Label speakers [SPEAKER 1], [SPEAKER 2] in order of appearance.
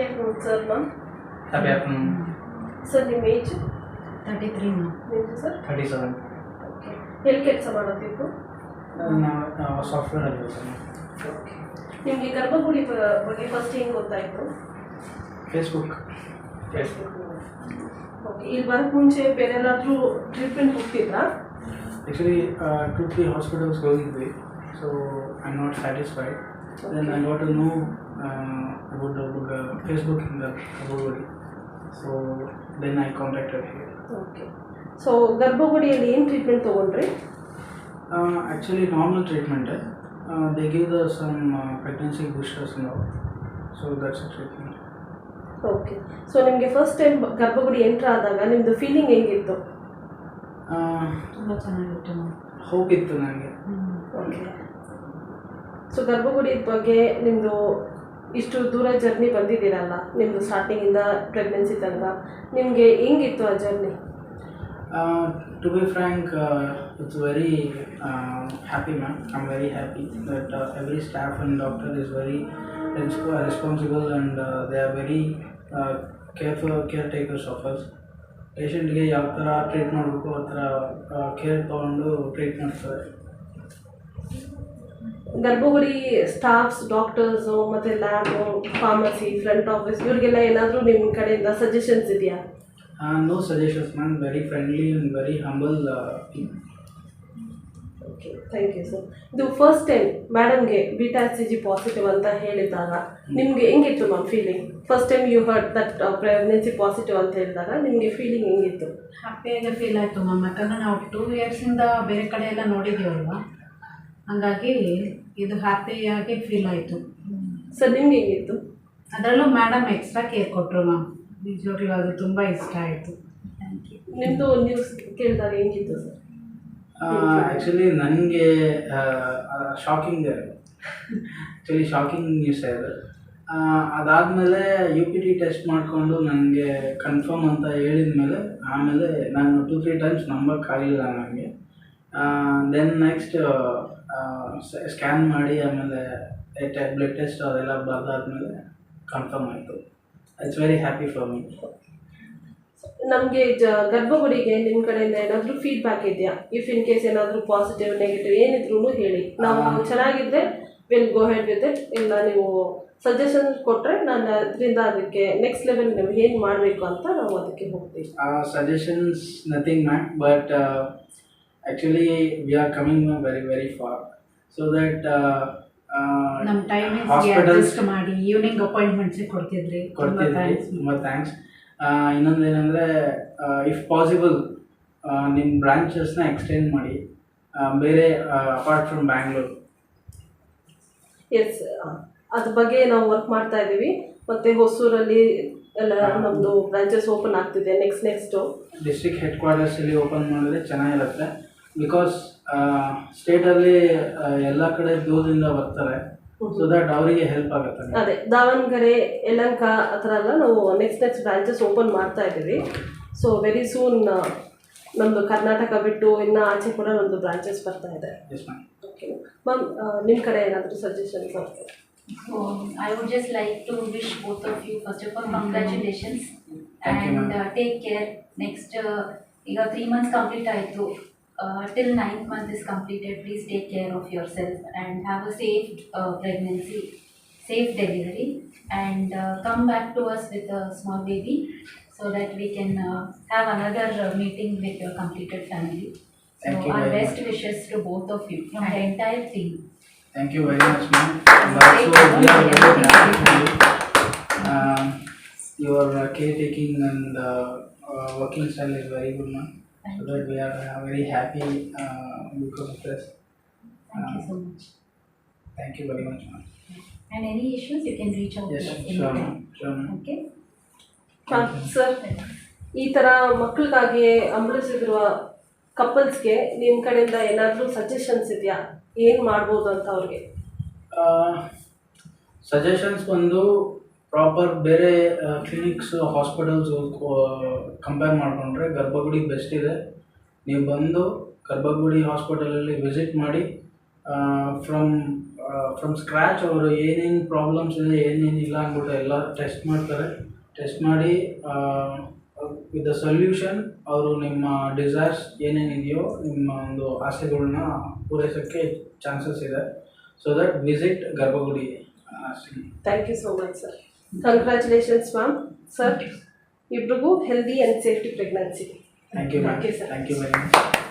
[SPEAKER 1] Happy afternoon sir ma'am
[SPEAKER 2] happy afternoon
[SPEAKER 1] sir ನಿಮ್ಮ age
[SPEAKER 3] thirty three
[SPEAKER 1] ನಿಮ್ಮದು sir
[SPEAKER 2] thirty seven
[SPEAKER 1] ಎಲ್ಲಿ ಕೆಲಸ ಮಾಡೋದಿತ್ತು
[SPEAKER 2] ನಾವು ಸಾಫ್ಟ್ವೇರಲ್ಲಿ ಸರ್
[SPEAKER 1] ಓಕೆ ನಿಮಗೆ ಗರ್ಭಗುಡಿ ಬ- ಬಗ್ಗೆ ಫಸ್ಟ್ ಹೆಂಗೆ ಗೊತ್ತಾಯಿತು?
[SPEAKER 2] ಫೇಸ್ಬುಕ್ ಫೇಸ್ಬುಕ್
[SPEAKER 1] ಓಕೆ ಇಲ್ಲಿ ಬರೋಕ್ಕೆ ಮುಂಚೆ ಬೇರೆ ಏನಾದರೂ ಟ್ರೀಟ್ಮೆಂಟ್ ಹೋಗ್ತಿದ್ರಾ
[SPEAKER 2] ಆ್ಯಕ್ಚುಲಿ ಟು ತ್ರೀ ಹಾಸ್ಪಿಟಲ್ಸ್ಗೆ ಹೋಗಿದ್ವಿ. So I am not satisfied then I got to know about Facebook ಇಂದ about so then I contact
[SPEAKER 1] okay so ಗರ್ಭಗುಡಿಯಲ್ಲಿ ಏನು ಟ್ರೀಟ್ಮೆಂಟ್ ತೊಗೊಂಡ್ರಿ?
[SPEAKER 2] Actually normal treatment they give the some pregnancy boosters ನಾವು so that's a treatment
[SPEAKER 1] okay so ನಿಮಗೆ first time Garbhagudi entry ಆದಾಗ ನಿಮ್ಮದು feeling ಹೆಂಗಿತ್ತು?
[SPEAKER 3] ತುಂಬ ಚೆನ್ನಾಗಿತ್ತು
[SPEAKER 2] ಹೋಗಿತ್ತು ನನಗೆ.
[SPEAKER 1] ಓಕೆ ಸೊ ಗರ್ಭಗುಡಿ ಬಗ್ಗೆ ನಿಮ್ಮದು ಇಷ್ಟು ದೂರ ಜರ್ನಿ ಬಂದಿದ್ದೀರಲ್ಲ ನಿಮ್ಮ ಸ್ಟಾರ್ಟಿಂಗ್ ಇಂದ ಪ್ರೆಗ್ನೆನ್ಸಿ ತನಕ, ನಿಮಗೆ ಹೆಂಗಿತ್ತು ಆ journey
[SPEAKER 2] to be frank it's very happy ma'am I am very happy that every staff and doctor is very responsible and they are very careful caretakers of us ಪೇಷಂಟ್ಗೆ ಯಾವ ಥರ treat ಮಾಡಬೇಕು, ಆ ಥರ ಕೇರ್ ತೊಗೊಂಡು ಟ್ರೀಟ್ ಮಾಡ್ತಾರೆ.
[SPEAKER 1] Garbhagudi staffs doctors ಮತ್ತು lab pharmacy front office ಇವರಿಗೆಲ್ಲ ಏನಾದರೂ ನಿಮ್ಮ ಕಡೆಯಿಂದ ಸಜೆಷನ್ಸ್ ಇದೆಯಾ?
[SPEAKER 2] No suggestions ma'am very friendly and very humble
[SPEAKER 1] okay thank you sir ಇದು ಫಸ್ಟ್ ಟೈಮ್ ಮೇಡಮ್ಗೆ ಬೀಟಾ ಸಿ ಜಿ ಪಾಸಿಟಿವ್ ಅಂತ ಹೇಳಿದಾಗ ನಿಮಗೆ ಹೆಂಗಿತ್ತು ma'am feeling first time you heard that pregnancy positive ಅಂತ ಹೇಳಿದಾಗ ನಿಮಗೆ ಫೀಲಿಂಗ್ ಹೆಂಗಿತ್ತು?
[SPEAKER 3] ಹ್ಯಾಪಿಯಾಗಿ ಫೀಲ್ ಆಯಿತು ಮ್ಯಾಮ್ ಯಾಕಂದರೆ ನಾವು ಟೂ ಇಯರ್ಸಿಂದ ಬೇರೆ ಕಡೆ ಎಲ್ಲ ನೋಡಿದ್ದೀವಲ್ವ ಹಂಗಾಗಿ ಇದು ಹ್ಯಾಪಿಯಾಗಿ ಫೀಲ್ ಆಯಿತು.
[SPEAKER 1] ಸರ್ ನಿಮ್ಗೆ ಹೇಗಿತ್ತು?
[SPEAKER 3] ಅದರಲ್ಲೂ ಮೇಡಮ್ ಎಕ್ಸ್ಟ್ರಾ ಕೇರ್ ಕೊಟ್ಟರು ಮ್ಯಾಮ್ ನಿಜವಾಗ್ಲೂ ಅದು ತುಂಬ ಇಷ್ಟ ಆಯಿತು. ಥ್ಯಾಂಕ್ ಯು
[SPEAKER 1] ನಿಮ್ಮದು ನ್ಯೂಸ್ ಕೇಳಿದಾಗ ಹೇಗಿತ್ತು ಸರ್
[SPEAKER 2] ಆ್ಯಕ್ಚುಲಿ ನನಗೆ ಶಾಕಿಂಗ್ ಆ್ಯಕ್ಚುಲಿ ಶಾಕಿಂಗ್ ನ್ಯೂಸ್ ಇದೆ ಅದಾದಮೇಲೆ ಯು ಪಿ ಟಿ ಟೆಸ್ಟ್ ಮಾಡಿಕೊಂಡು ನನಗೆ ಕನ್ಫರ್ಮ್ ಅಂತ ಹೇಳಿದ ಮೇಲೆ ಆಮೇಲೆ ನಾನು ಟೂ ತ್ರೀ ಟೈಮ್ಸ್ ನಂಬಕ್ಕಾಗಲಿಲ್ಲ ನನಗೆ. ದೆನ್ ನೆಕ್ಸ್ಟ್ ಸ್ಕ್ಯಾನ್ ಮಾಡಿ ಆಮೇಲೆ ಬ್ಲಡ್ ಟೆಸ್ಟ್ ಅವೆಲ್ಲ ಬರೆದಾದ್ಮೇಲೆ ಕನ್ಫರ್ಮ್ ಆಯಿತು. It's very happy for me
[SPEAKER 1] ನಮಗೆ ಜ ಗರ್ಭಗುಡಿಗೆ ನಿಮ್ಮ ಕಡೆಯಿಂದ ಏನಾದರೂ ಫೀಡ್ಬ್ಯಾಕ್ ಇದೆಯಾ? ಇಫ್ ಇನ್ ಕೇಸ್ ಏನಾದರೂ ಪಾಸಿಟಿವ್ ನೆಗೆಟಿವ್ ಏನಿದ್ರು ಹೇಳಿ. ನಾವು
[SPEAKER 2] ಚೆನ್ನಾಗಿದ್ದರೆ
[SPEAKER 1] ಚೆನ್ನಾಗಿದ್ರೆ will go ahead with it ಇಲ್ಲ ನೀವು ಸಜೆಷನ್ ಕೊಟ್ಟರೆ ನಾನು ಅದರಿಂದ ಅದಕ್ಕೆ ನೆಕ್ಸ್ಟ್ ಲೆವೆಲ್ ನೀವು ಏನು ಮಾಡಬೇಕು ಅಂತ ನಾವು ಅದಕ್ಕೆ ಹೋಗ್ತೀವಿ.
[SPEAKER 2] Suggestions nothing ma'am but actually we are coming very, very far. So that uh, uh,
[SPEAKER 3] ನಮ್ಮ ಟೈಮಿಂಗ್ಸ್ಗೆ
[SPEAKER 2] hospitals
[SPEAKER 3] ಅಡ್ಜಸ್ಟ್ ಮಾಡಿ ಈವ್ನಿಂಗ್ ಅಪಾಯಿಂಟ್ಮೆಂಟ್ಸ್ ಕೊಡ್ತಿದ್ರಿ. ತುಂಬ
[SPEAKER 2] ಕೊಡ್ತಿದ್ವಿ
[SPEAKER 3] ಥ್ಯಾಂಕ್ಸ್
[SPEAKER 2] ತುಂಬ ಥ್ಯಾಂಕ್ಸ್ ಇನ್ನೊಂದು ಏನಂದರೆ ಇಫ್ ಪಾಸಿಬಲ್ ನಿಮ್ಮ ಬ್ರಾಂಚಸ್ನ ಎಕ್ಸ್ಟೆಂಡ್ ಮಾಡಿ. ಆ, ಬೇರೆ ಅಪಾರ್ಟ್ ಫ್ರಮ್ ಬ್ಯಾಂಗ್ಳೂರ್
[SPEAKER 1] ಎಸ್ ಅದ್ರ ಬಗ್ಗೆ ನಾವು ವರ್ಕ್ ಮಾಡ್ತಾ ಇದ್ದೀವಿ. ಮತ್ತು ಹೊಸೂರಲ್ಲಿ ಎಲ್ಲ ನಮ್ಮದು ಬ್ರಾಂಚಸ್ ಓಪನ್ ಆಗ್ತಿದೆ. ನೆಕ್ಸ್ಟ್ ನೆಕ್ಸ್ಟು
[SPEAKER 2] ಡಿಸ್ಟ್ರಿಕ್ಟ್ ಹೆಡ್ ಕ್ವಾರ್ಟರ್ಸಲ್ಲಿ ಓಪನ್ ಮಾಡಿದ್ರೆ ಚೆನ್ನಾಗಿರುತ್ತೆ. ಬಿಕಾಸ್ ಸ್ಟೇಟಲ್ಲಿ ಎಲ್ಲ ಕಡೆ ದೂರದಿಂದ ಬರ್ತಾರೆ. ಸೊ ದಟ್ ಅವರಿಗೆ ಹೆಲ್ಪ್ ಆಗುತ್ತೆ.
[SPEAKER 1] ಅದೇ ದಾವಣಗೆರೆ ಯಲಹಂಕ ಆ ಥರ ಎಲ್ಲ ನಾವು ನೆಕ್ಸ್ಟ್ ನೆಕ್ಸ್ಟ್ ಬ್ರಾಂಚಸ್ ಓಪನ್ ಮಾಡ್ತಾ ಇದ್ದೀವಿ. ಸೊ ವೆರಿ ಸೂನ್ ನಮ್ಮದು ಕರ್ನಾಟಕ ಬಿಟ್ಟು ಇನ್ನು ಆಚೆ ಕೂಡ ನಮ್ಮದು ಬ್ರಾಂಚಸ್ ಬರ್ತಾ ಇದೆ. ಓಕೆ ಮ್ಯಾಮ್ ನಿಮ್ಮ ಕಡೆ ಏನಾದರೂ suggestions
[SPEAKER 4] So I would just like to wish both of you, first of all, congratulations.
[SPEAKER 2] And take
[SPEAKER 4] And
[SPEAKER 2] next
[SPEAKER 4] uh, take care. Next, uh, ಈಗ ತ್ರೀ ಮಂತ್ಸ್ ಕಂಪ್ಲೀಟ್ ಆಯಿತು. uh, till ninth month is completed, please take care of yourself and have a safe uh, pregnancy, safe delivery, and uh, come back to us with a small baby so that we can uh, have another uh, meeting with
[SPEAKER 2] your completed family. So, you
[SPEAKER 4] our
[SPEAKER 2] very
[SPEAKER 4] best
[SPEAKER 2] much.
[SPEAKER 4] wishes to both of you from the entire team.
[SPEAKER 2] Thank you very much, ma'am. Thank you. Um, your uh, caretaking and uh, uh, working style is very good, ma'am. So that we are uh, very happy uh, because of this.
[SPEAKER 4] Thank you
[SPEAKER 2] Um,
[SPEAKER 4] so much.
[SPEAKER 2] Thank you very much, ma'am.
[SPEAKER 4] And any issues, you can reach out
[SPEAKER 2] Yes,
[SPEAKER 4] to us
[SPEAKER 2] sure,
[SPEAKER 4] anytime.
[SPEAKER 2] ma'am. Sure, ma'am.
[SPEAKER 4] Okay?
[SPEAKER 1] Sir ಈ ಥರ ಮಕ್ಕಳಿಗಾಗಿ ಅಂಬಳಿಸಿರುವ ಕಪಲ್ಸ್ಗೆ ನಿಮ್ಮ ಕಡೆಯಿಂದ ಏನಾದರೂ suggestions ಇದೆಯಾ ಏನು ಮಾಡ್ಬೋದು ಅಂತ ಅವ್ರಿಗೆ
[SPEAKER 2] ಸಜೆಷನ್ಸ್ ಬಂದು ಪ್ರಾಪರ್ ಬೇರೆ ಕ್ಲಿನಿಕ್ಸು ಹಾಸ್ಪಿಟಲ್ಸು ಕಂಪೇರ್ ಮಾಡಿಕೊಂಡ್ರೆ ಗರ್ಭಗುಡಿ ಬೆಸ್ಟ್ ಇದೆ. ನೀವು ಬಂದು ಗರ್ಭಗುಡಿ ಹಾಸ್ಪಿಟಲಲ್ಲಿ ವಿಸಿಟ್ ಮಾಡಿ ಫ್ರಮ್ ಫ್ರಮ್ ಸ್ಕ್ರ್ಯಾಚ್ ಅವರು ಏನೇನು ಪ್ರಾಬ್ಲಮ್ಸ್ ಇದೆ, ಏನೇನು ಇಲ್ಲ ಅಂದ್ಬಿಟ್ಟು ಎಲ್ಲ ಟೆಸ್ಟ್ ಮಾಡ್ತಾರೆ. ಟೆಸ್ಟ್ ಮಾಡಿ ವಿತ್ ದ ಸೊಲ್ಯೂಷನ್ ಅವರು ನಿಮ್ಮ ಡಿಸೈರ್ಸ್ ಏನೇನಿದೆಯೋ ನಿಮ್ಮ ಒಂದು ಆಸೆಗಳನ್ನ ಪೂರೈಸೋಕ್ಕೆ ಚಾನ್ಸಸ್ ಇದೆ. So that visit Garbhagudi
[SPEAKER 1] thank you so much sir congratulations ma'am sir ಇಬ್ರಿಗೂ healthy and safety pregnancy
[SPEAKER 2] thank you ma'am
[SPEAKER 1] Okay, sir.
[SPEAKER 2] Thank you very much